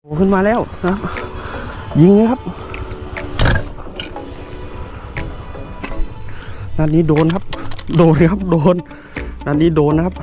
โผล่ขึ้นมาแล้วนะยิงเลยครับนัดนี้โดนครับ โดนครับโดนนัดนี้โดนนะครับ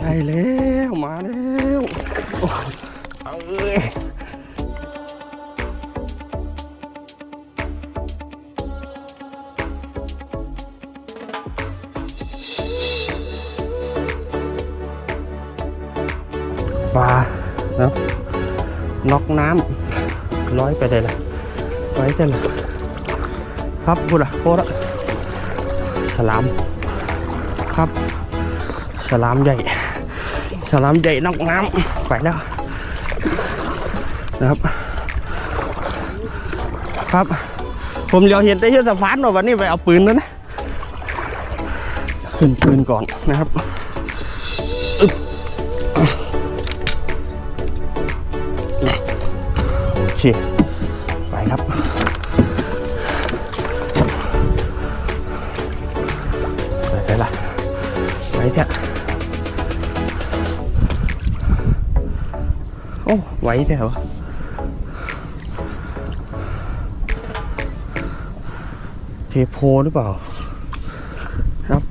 ได้แล้วมาแล้วเอาเอ้ยปลานะ น็อกน้ำร้อยไปได้ละไว้ได้ละครับพูดอะโคตรสลาม ครับ สลามใหญ่ สลามใหญ่นอกน้ำไปแล้วนะครับ ครับ ผมเดี๋ยวเห็นได้ที่สะพานหน่อยวันนี้ไปเอาปืนแล้วนะขึ้นปืนก่อนนะครับ เค ไปครับ ไปไปละไปเถอะโอ้ไหวแถวะเทโพหรือเปล่าครับ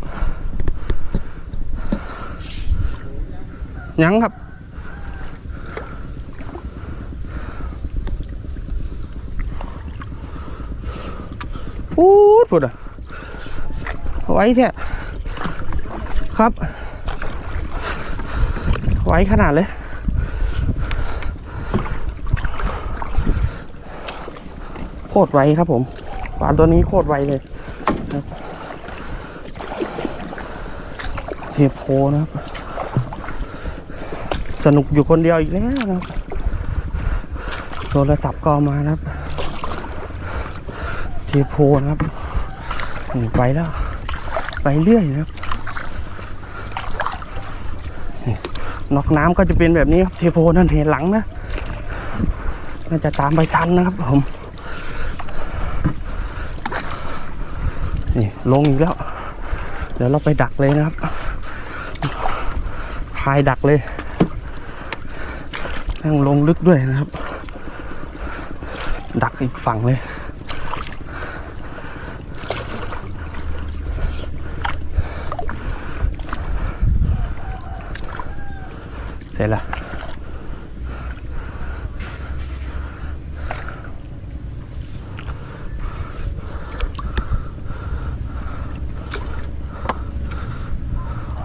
ยังครับ พูดอะไว้แท้ครับ ไว้ขนาดเลยโคตรไวครับผมปลาตัวนี้โคตรไวเลยเทโพนะครับ สนุกอยู่คนเดียวอีกแล้วนะครับโทรศัพท์ก็มานะครับ เทโพนะครับ ไปแล้ว ไปเรื่อยนะครับนอกน้ำก็จะเป็นแบบนี้ครับเทโพนั่นเห็นหลังนะน่าจะตามไปทันนะครับผมนี่ลงอีกแล้ว เดี๋ยวเราไปดักเลยนะครับ พายดักเลยนั่งลงลึกด้วยนะครับ ดักอีกฝั่งเลย เสร็จแล้ว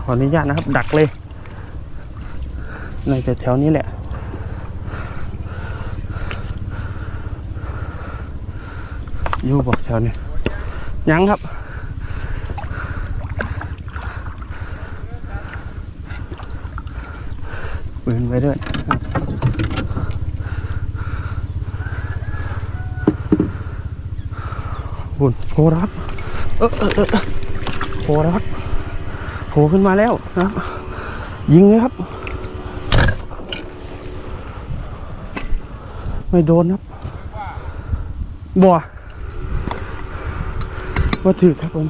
ขออนุญาตนะครับ ดักเลยในแถวนี้แหละอยู่บอกแถวนี้ยังครับ ปืนไว้ด้วยบุญโผล่ครับ เออเออเออโผล่แล้วครับโผล่ขึ้นมาแล้วนะยิงเลยครับ ไม่โดนครับบัวว่าถือครับผม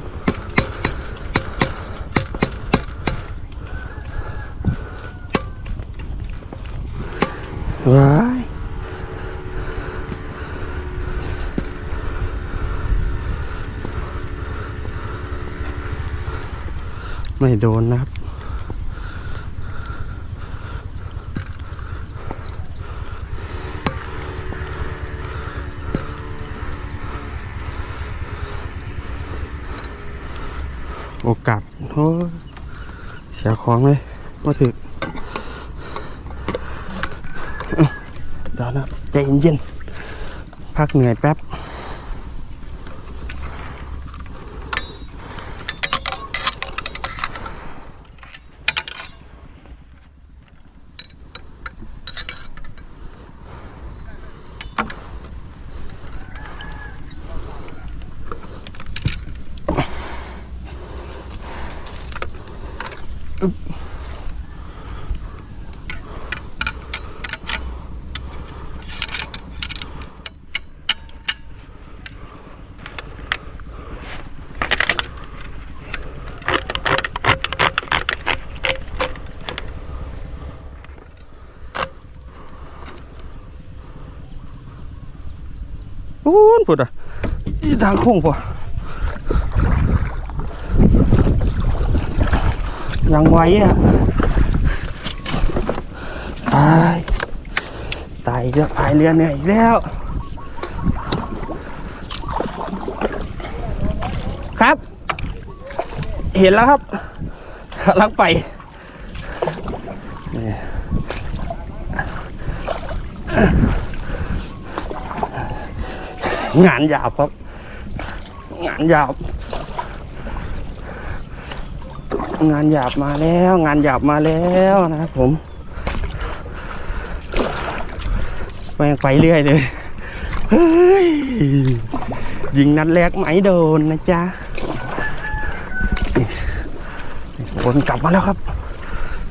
ว้ายไม่โดนนะครับ โอกาสโอ้เสียของเลยมาถึง เดี๋ยวนะใจเย็นๆพักเหนื่อยแป๊บ อู้นพุดอะอีทางโค้งพอยังไวอะตายตายอีกแล้วพายเรือเหนื่อยแล้ว ครับ เห็นแล้วครับกำลังไปนี่ งานหยาบครับ งานหยาบงานหยาบมาแล้ว งานหยาบมาแล้วนะครับผมแม่งไปเรื่อยเลยเฮ้ยยิงนัดแรกไหมโดนนะจ๊ะวนกลับมาแล้วครับ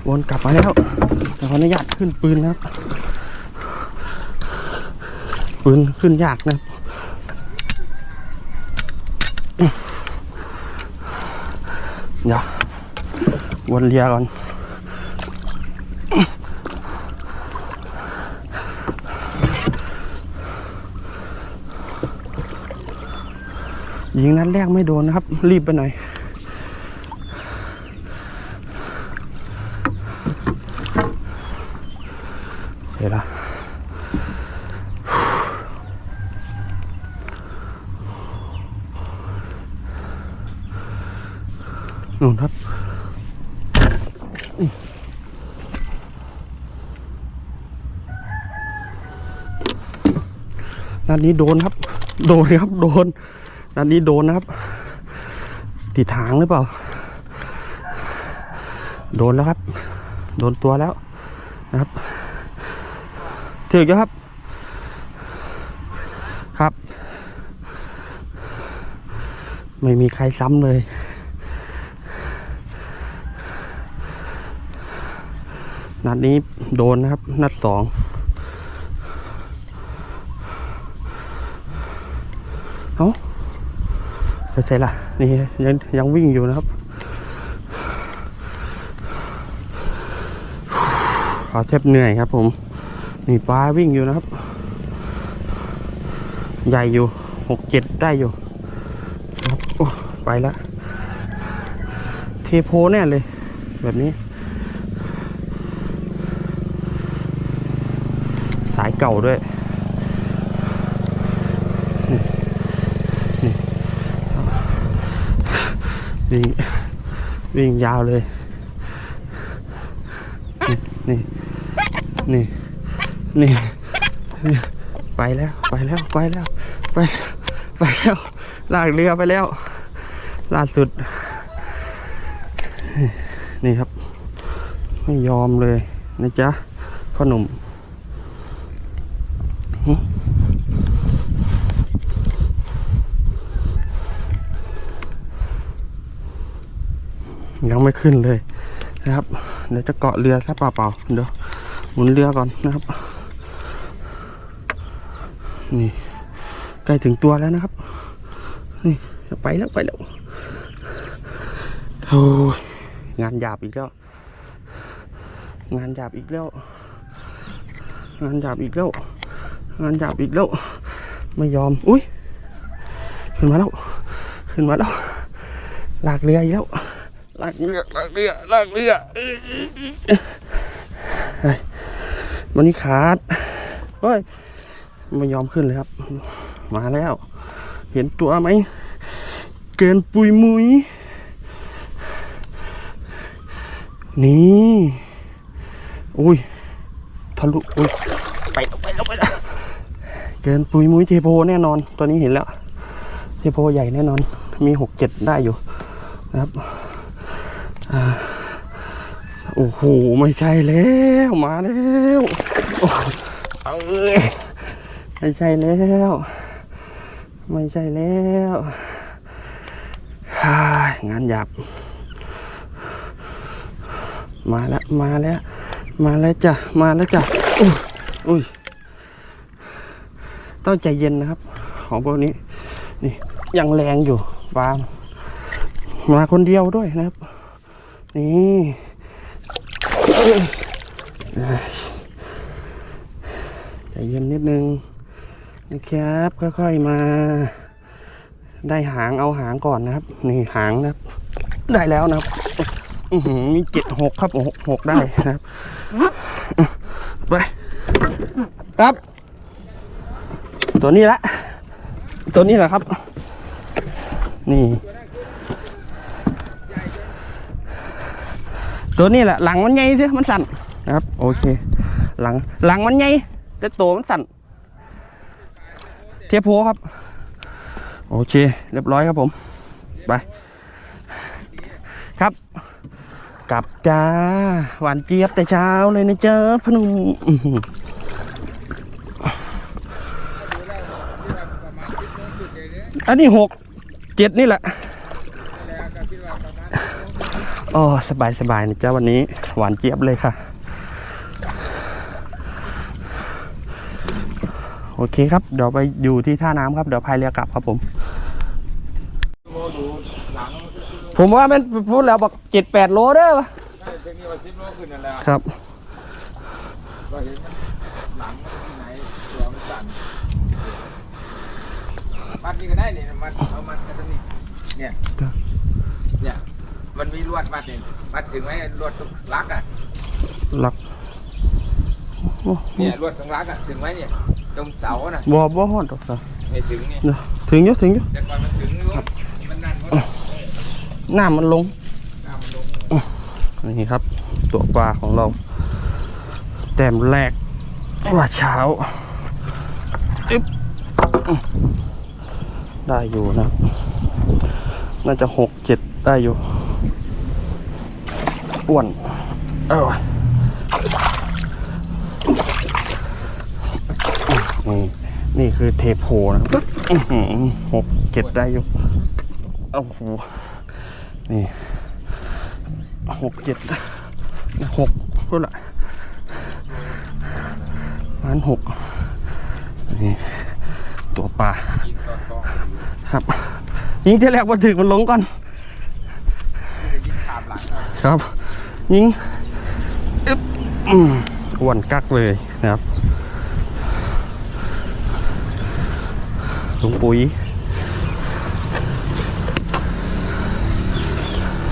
วนกลับมาแล้วแต่ขออนุญาตขึ้นปืนนะครับ ปืนขึ้นยากนะครับ เดี๋ยววนเรียก่อนยิงนัดแรกไม่โดนนะครับ รีบไปหน่อย เดี๋ยวละ นู่นครับนัดนี้โดนครับ โดนครับ โดนนัดนี้โดนนะครับ ติดทางหรือเปล่า โดนแล้วครับ โดนตัวแล้วนะครับถือเยอะครับ ครับ ไม่มีใครซ้ำเลย นัดนี้โดนนะครับ นัดสองเอ้าไปใส่ละนี่ยังยังวิ่งอยู่นะครับขอแทบเหนื่อยครับผม นี่ปลาวิ่งอยู่นะครับ ใหญ่อยู่หกเจ็ดได้อยู่ครับโอ้ไปละเทโพแน่เลย แบบนี้ สาย เก่าด้วยวิ่งวิ่งยาวเลย นี่ นี่ นี่ ไปแล้ว ไปแล้ว ไปแล้ว ไป ไปแล้ว ลากเรือไปแล้ว ล่าสุด นี่ครับ ไม่ยอมเลยนะจ๊ะพ่อหนุ่ม ไม่ขึ้นเลยนะครับ เดี๋ยวจะเกาะเรือซะเปล่าๆเดี๋ยวหมุนเรือก่อนนะครับ นี่ใกล้ถึงตัวแล้วนะครับ นี่ไปแล้วไปแล้วโอ้ยงานหยาบอีกแล้ว งานหยาบอีกแล้ว งานหยาบอีกแล้ว งานหยาบอีกแล้ว ไม่ยอม อุ้ยขึ้นมาแล้ว ขึ้นมาแล้ว ลากเรืออีกแล้ว ลากเรือลากเรือลากเรือเอ้ยเฮ้ยมันนี่ขาดเฮ้ยไม่ยอมขึ้นเลยครับ มาแล้ว เห็นตัวไหม เกินปุยมุย นี่อุ้ยทะลุอุ้ยไปแล้วไปแล้วไปแล้วเกินปุยมุยเทโพแน่นอน ตัวนี้เห็นแล้ว เทโพใหญ่แน่นอน มีหกเจ็ดได้อยู่นะครับ โอ้โห ไม่ใช่แล้ว มาแล้วโอ้เอ้ยไม่ใช่แล้ว ไม่ใช่แล้วฮ่างานหยาบมาแล้ว มาแล้ว มาแล้วจ้ะ มาแล้วจ้ะอุ้ยอุ้ยต้องใจเย็นนะครับ ของพวกนี้ นี่ยังแรงอยู่ปาล์มมาคนเดียวด้วยนะครับ นี่ใจเย็นนิดนึงนะครับ ค่อยๆมา ได้หางเอาหางก่อนนะครับ นี่หางนะครับ ได้แล้วนะครับมีเจ็ดหกครับหกหกได้นะครับไปครับ ตัวนี้ละ ตัวนี้แหละครับ นี่ ตัวนี้แหละหลังมันใหญ่สิมันสั่นนะครับโอเค หลังหลังมันใหญ่แต่ตัวมันสั่นเทียบโพครับ โอเค เรียบร้อยครับผม ไป ครับ กลับจ้า หวานเจี๊ยบแต่เช้าเลยนะเจ้าพนุมอันนี้หกเจ็ดนี่แหละ โอ๋อสบายสบายนะจ้าวันนี้หวานเจี๊ยบเลยค่ะ โอเคครับ เดี๋ยวไปอยู่ที่ท่าน้ำครับ เดี๋ยวพายเรือกลับครับผม ผมว่ามันพูดแล้วบอกเจ็ดแปดโลเด้อวะได้เทคนิคว่าสิบโลขึ้นนั่นแหละครับมันหลังมันที่ไหนตัวมันสั่นมัดนี่ก็ได้นี่มัดเอามัดกันตรงนี้เนี่ยเนี่ย มันมีลวดมัดนี่มัดถึงไหมลวดตรงลักอะหลักโอ้เนี่ยลวดตรงลักอะถึงไหมเนี่ยตรงเสาน่ะบ่บ่ฮอดดอกสะไม่ถึงเนี่ยเดี๋ยวถึงอยู่ถึงอยู่แต่ก่อนมันถึงอยู่มันนั่นหมดน้ำมันลง น้ำมันลงนี่ครับ ตัวปลาของเรา แต้มแรกว่าเช้าอึ๊บอื้อได้อยู่นะ น่าจะหกเจ็ดได้อยู่ อ้วนเอ้านี่นี่คือเทโพนะครับอื้อหือหกเจ็ดได้อยู่โอ้โหนี่หกเจ็ดหกก็ละมันหกนี่ตัวปลายิงต่อต่อครับ ยิงที่แรกมาถึงมันลงก่อนที่จะยิงตามหลังเอาครับ ยิงอึ๊บอืมอ้วนกักเลยนะครับลุงปุ๋ย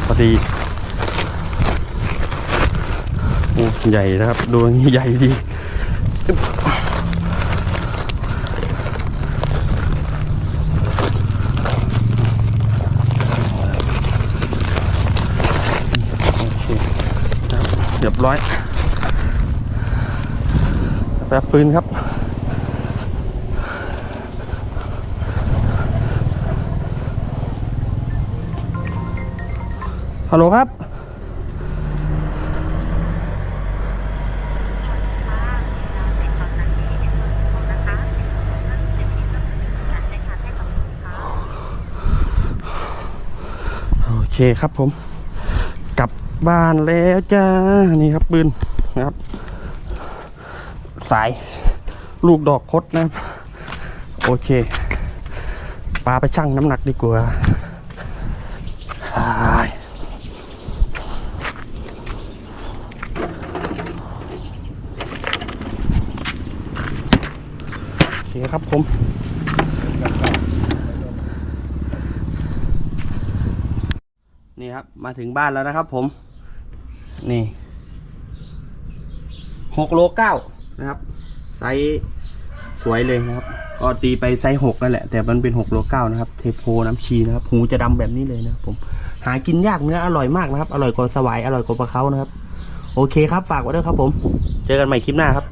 พอดีโอ้ใหญ่นะครับ ดูอย่างนี้ใหญ่ดีอึ๊บโอเคครับ เรียบร้อยแป๊บปืนครับฮัลโหลครับ โอเคครับผม บ้านแล้วจ้า นี่ครับปืนนะครับ สายลูกดอกคดนะครับ โอเคปลาไปชั่งน้ำหนักดีกว่าอ้ายโอเคครับผมนี่ครับ มาถึงบ้านแล้วนะครับผม นี่หกโลเก้านะครับ ไซส์สวยเลยนะครับ ก็ตีไปไซส์หกนั่นแหละ แต่มันเป็นหกโลเก้านะครับ เทโพน้ำชีนะครับ หูจะดำแบบนี้เลยนะผม หากินยากเนื้ออร่อยมากนะครับ อร่อยกว่าสวาย อร่อยกว่าปลาเขานะครับ โอเคครับ ฝากไว้ด้วยครับผม เจอกันใหม่คลิปหน้าครับ